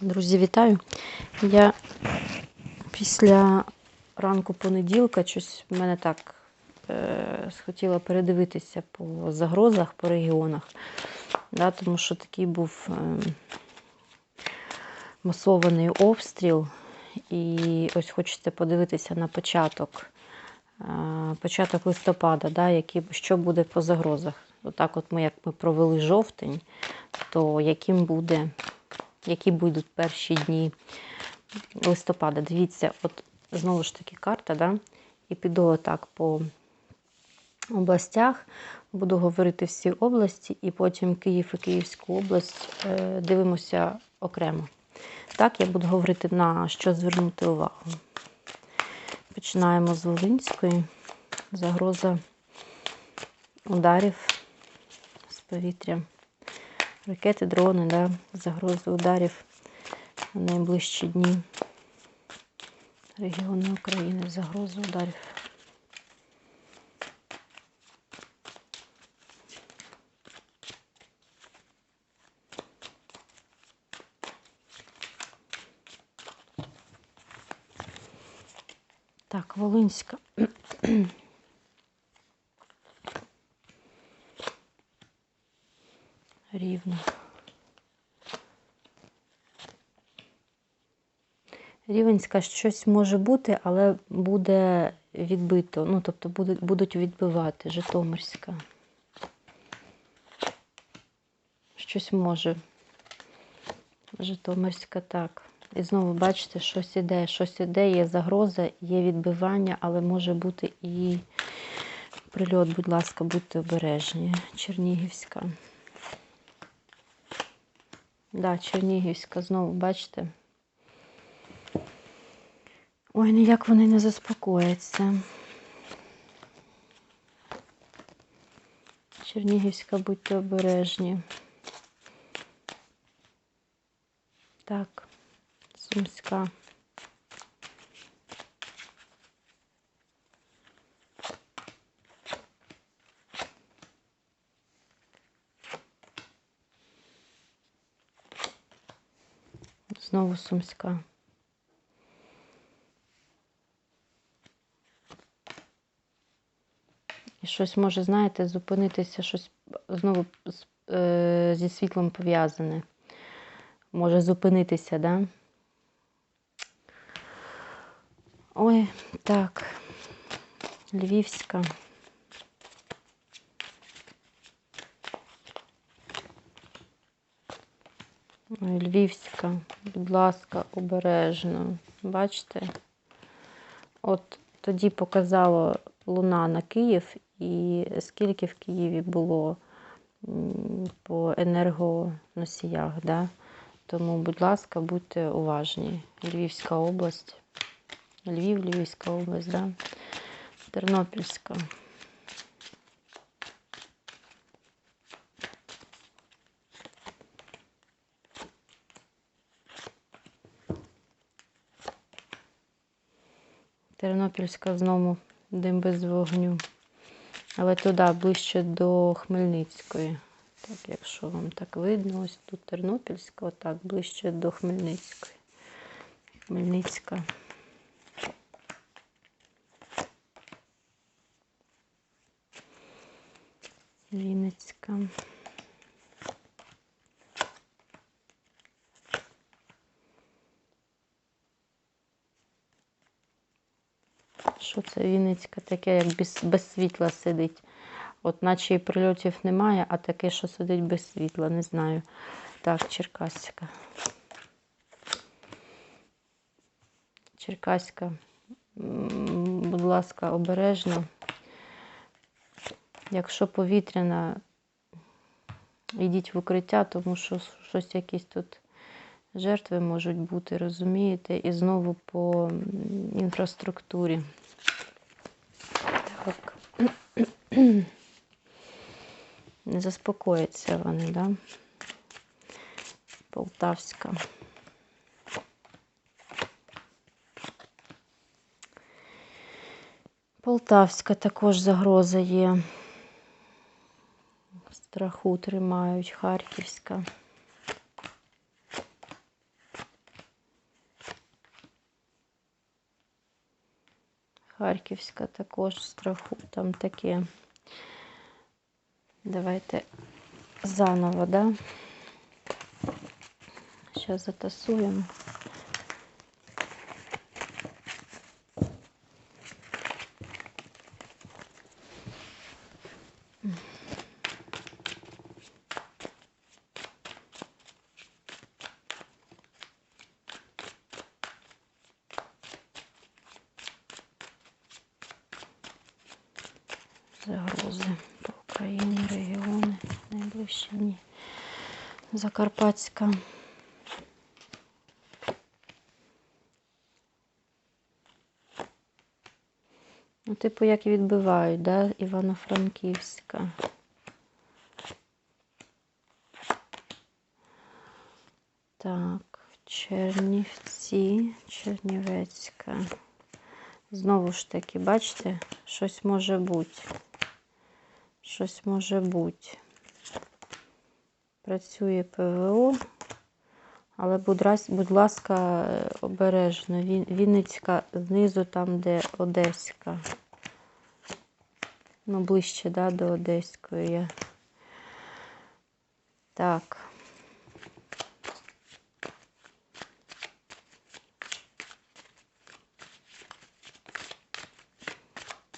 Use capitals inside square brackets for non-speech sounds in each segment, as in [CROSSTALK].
Друзі, вітаю. Я після ранку понеділка щось в мене так е, схотіла передивитися по загрозах, по регіонах. Да, тому що такий був е, масований обстріл. І ось хочеться подивитися на початок, е, початок листопада, да, які, що буде по загрозах. Отак, от ми як ми провели жовтень, то яким буде які будуть перші дні листопада. Дивіться, от знову ж таки карта, да? і піду отак по областях. Буду говорити всі області, і потім Київ і Київську область е, дивимося окремо. Так, я буду говорити на що звернути увагу. Починаємо з Волинської. Загроза ударів з повітря. Ракети, дрони, да, загрози ударів на найближчі дні. Регіони України, загрози ударів. Так, Волинська. Рівно. Рівенська щось може бути, але буде відбито. Ну, тобто будуть, відбивати. Житомирська. Щось може. Житомирська так. І знову, бачите, щось іде, щось іде, є загроза, є відбивання, але може бути і прильот, будь ласка, будьте обережні. Чернігівська. Да, Чернігівська, знову, бачите? Ой, ніяк вони не заспокояться. Чернігівська, будьте обережні. Так, Сумська. Знову Сумська. І щось може, знаєте, зупинитися, щось знову е, зі світлом пов'язане. Може зупинитися, да? Ой, так. Львівська. Львівська, будь ласка, обережно. Бачите? От тоді показало луна на Київ, і скільки в Києві було по енергоносіях. Да? Тому, будь ласка, будьте уважні. Львівська область. Львів, Львівська область, да? Тернопільська. Тернопільська знову дим без вогню. Але туди ближче до Хмельницької. Так, якщо вам так видно, ось тут Тернопільська, отак, ближче до Хмельницької. Хмельницька. Вінницька. Що це Вінницька таке, як без, без світла сидить. От наче і прильотів немає, а таке, що сидить без світла, не знаю. Так, Черкаська. Черкаська, будь ласка, обережно. Якщо повітряна, йдіть в укриття, тому що щось якісь тут жертви можуть бути, розумієте? І знову по інфраструктурі. [CLEARS THROAT] Не заспокояться вони, да? Полтавська. Полтавська також загроза є. Страху тримають, Харківська. Харківська також страху там таке. Давайте заново, да? Зараз затасуємо. Загрози по Україні, регіони, найближчі. Закарпатська. Ну, типу, як відбивають, да? Івано-Франківська. Так, Чернівці, Чернівецька. Знову ж таки, бачите, щось може бути. Щось може бути. Працює ПВО, але будь, ласка, обережно. Вінницька знизу, там, де Одеська. Ну, ближче, да, до Одеської. є. Так.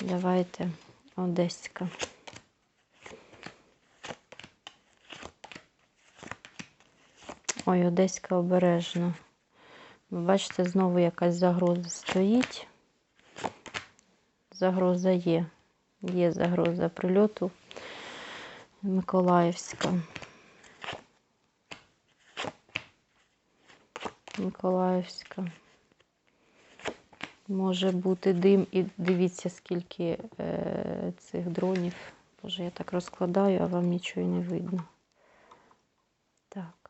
Давайте Одеська. Ой, Одеська обережно. Ви бачите, знову якась загроза стоїть. Загроза є. Є загроза прильоту. Миколаївська. Миколаївська. Може бути дим і дивіться, скільки е, цих дронів. Боже, я так розкладаю, а вам нічого не видно. Так.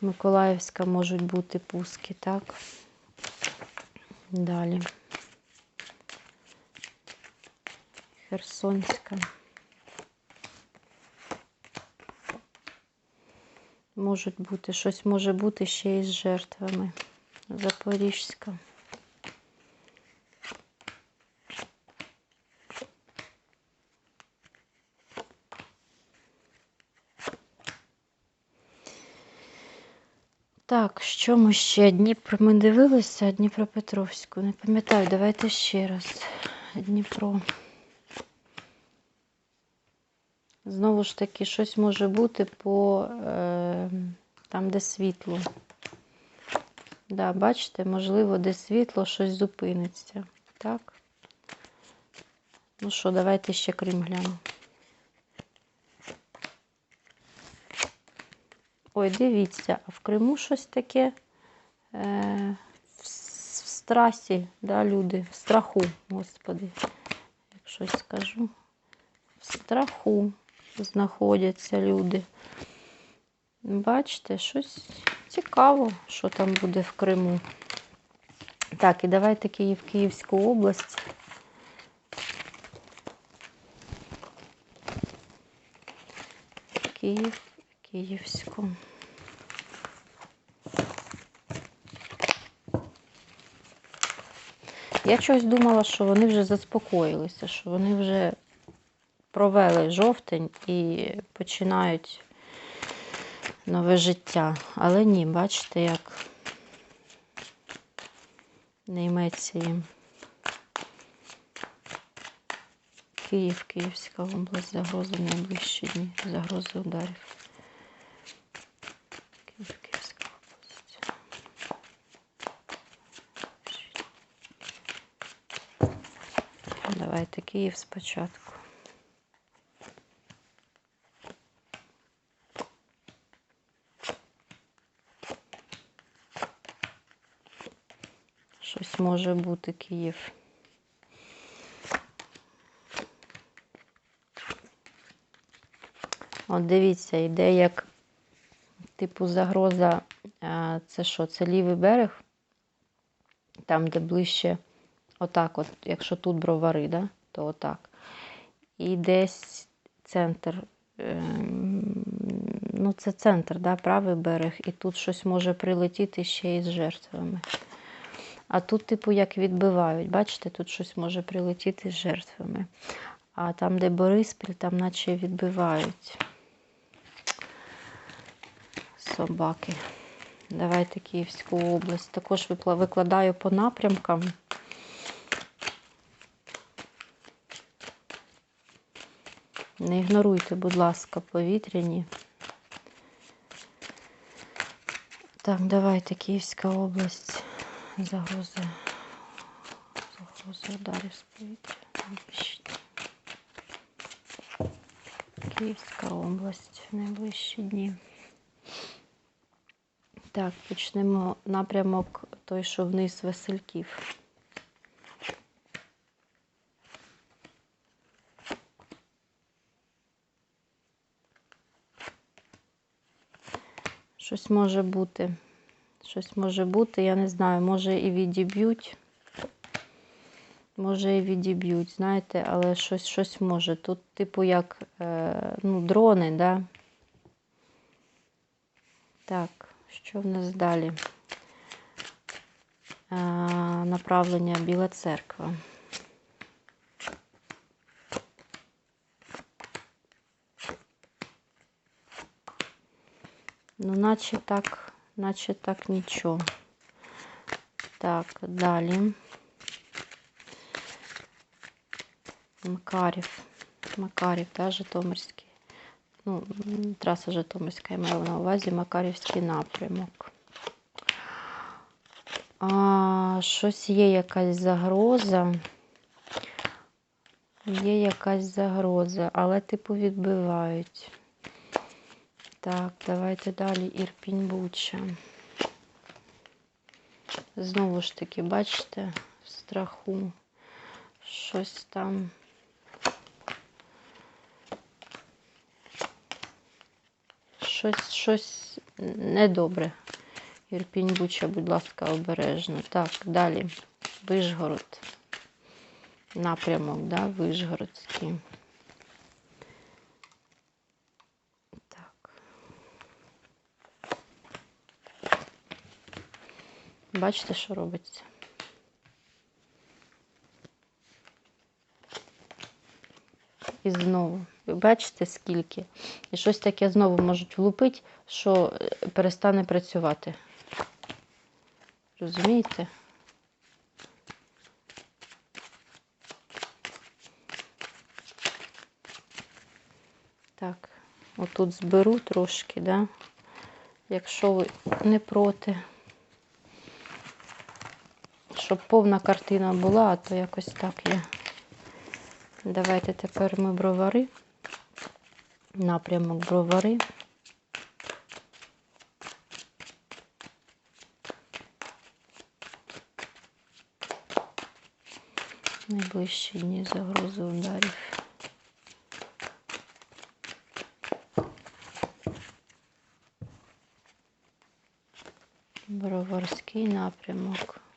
Миколаївська можуть бути пуски, так? Далі. Херсонська. Можуть бути, щось може бути ще із жертвами. Запорізька. Так, що ми ще? Дніпро ми дивилися Дніпропетровську. Не пам'ятаю, давайте ще раз. Дніпро. Знову ж таки, щось може бути по е, там, де світло. Да, бачите, можливо, де світло, щось зупиниться. Так? Ну що, давайте ще Крим глянемо. Ой, дивіться, а в Криму щось таке е, в, страсі, да, люди, в страху, господи, як щось скажу. В страху знаходяться люди. Бачите, щось цікаво, що там буде в Криму. Так, і давайте Київ, Київську область. Київ, Київську. Я чогось думала, що вони вже заспокоїлися, що вони вже провели жовтень і починають нове життя. Але ні, бачите, як не йметься їм. Київ, Київська область, загроза в найближчі дні, загрози ударів. Київ, Київська область. Давайте Київ спочатку. Щось може бути Київ. От дивіться, йде як типу загроза. а, Це що? Це лівий берег, там, де ближче, отак, от, якщо тут бровари, да, то отак. І десь центр. ем, Ну, це центр, да, правий берег, і тут щось може прилетіти ще із жертвами. А тут, типу, як відбивають. Бачите, тут щось може прилетіти з жертвами. А там, де Бориспіль, там наче відбивають собаки. Давайте Київську область. Також викладаю по напрямкам. Не ігноруйте, будь ласка, повітряні. Так, давайте Київська область. Загрози. Загрози ударів з повітря. Київська область в найближчі дні. Так, почнемо напрямок той, що вниз Васильків. Щось може бути. Щось може бути, я не знаю, може і відіб'ють. Може і відіб'ють, знаєте, але щось щось може. Тут, типу, як е, ну, дрони, да? Так, що в нас далі? Е, направлення Біла церква. Ну, наче так, наче так нічого. Так, далі. Макарів. Макарів, да, Житомирський. Ну, траса Житомирська, я маю на увазі Макарівський напрямок. А, щось є якась загроза. Є якась загроза, але типу відбивають. Так, давайте далі Ірпінь Буча. Знову ж таки, бачите, в страху. Щось там. Щось, щось недобре. Ірпінь Буча, будь ласка, обережно. Так, далі. Вишгород. Напрямок, да, Вишгородський. Бачите, що робиться? І знову. Бачите, скільки? І щось таке знову можуть влупити, що е, перестане працювати. Розумієте? Так, отут зберу трошки, да? якщо ви не проти. Щоб повна картина була, а то якось так я. Давайте тепер ми бровари. Напрямок бровари. Найближчі дні загрози ударів. Броварський напрямок.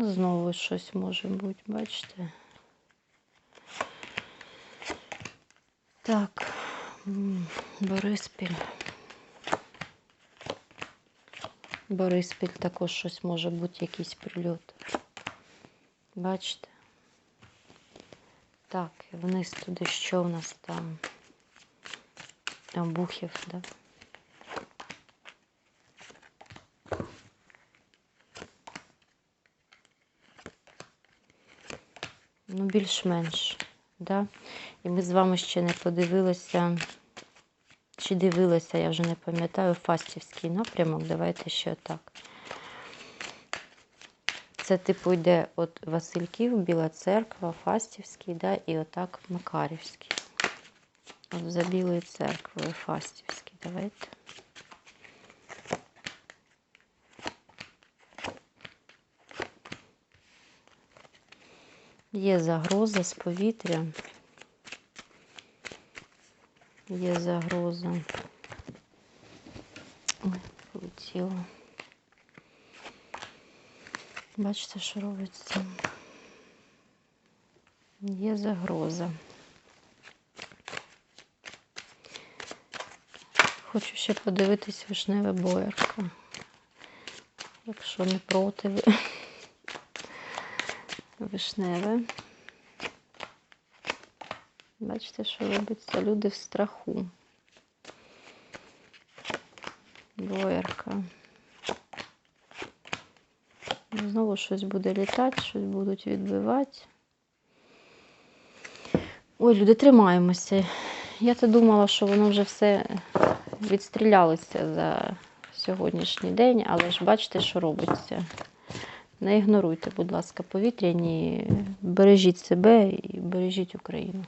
Знову щось може бути, бачите? Так, Бориспіль. Бориспіль також щось може бути, якийсь прильот. Бачите? Так, вниз туди що в нас там? Обухів, да? Ну, більш-менш, да? І ми з вами ще не подивилися, чи дивилися, я вже не пам'ятаю, Фастівський напрямок. Давайте ще так. Це, типу, йде от Васильків, Біла Церква, Фастівський, да, і отак Макарівський. От за Білою церквою Фастівський. Давайте. Є загроза з повітря. Є загроза. Ой, полетіло. Бачите, що робиться? Є загроза. Хочу ще подивитись вишневе боярка. якщо не проти. ви. Вишневе. Бачите, що робиться? Люди в страху. Двоєрка. Знову щось буде літати, щось будуть відбивати. Ой, люди, тримаємося. Я то думала, що воно вже все відстрілялося за сьогоднішній день, але ж бачите, що робиться. Не ігноруйте, будь ласка, повітряні, бережіть себе і бережіть Україну.